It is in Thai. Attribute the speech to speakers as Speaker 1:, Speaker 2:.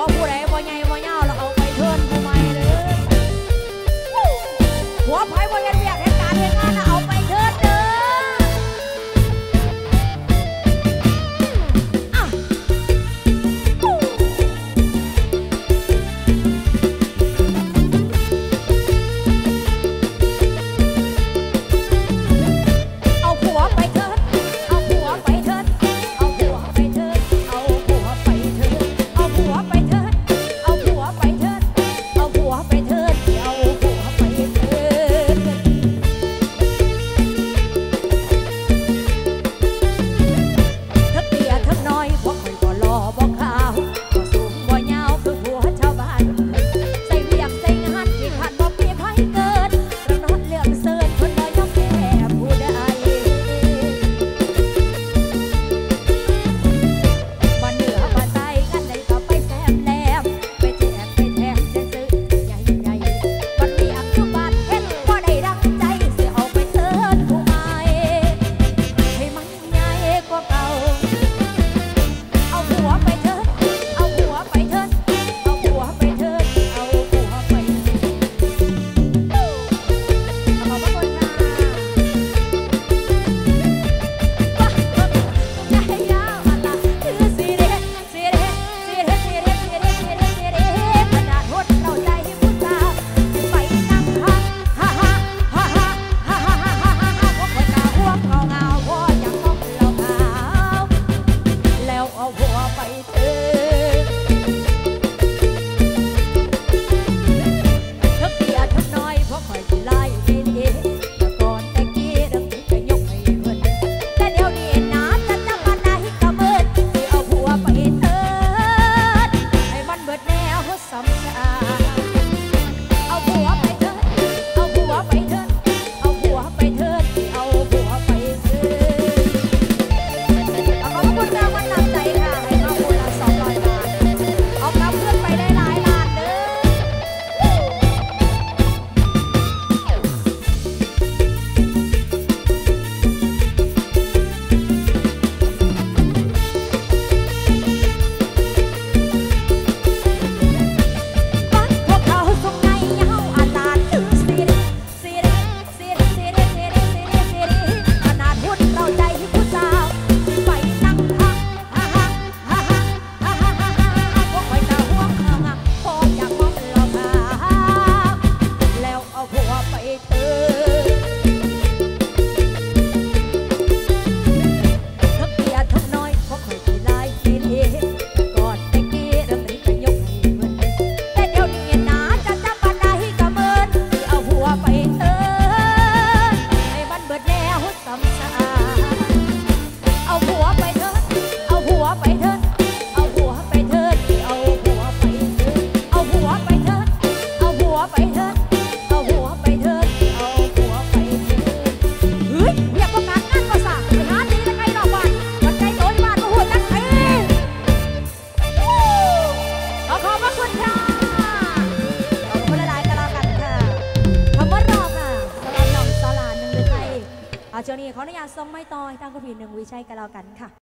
Speaker 1: Ó. some sometimes. อาเจ้านี้ขออนุญาตส่งไม้ต่อให้ทางคุณพี่หนึ่งวิชัยกันแล้วกันค่ะ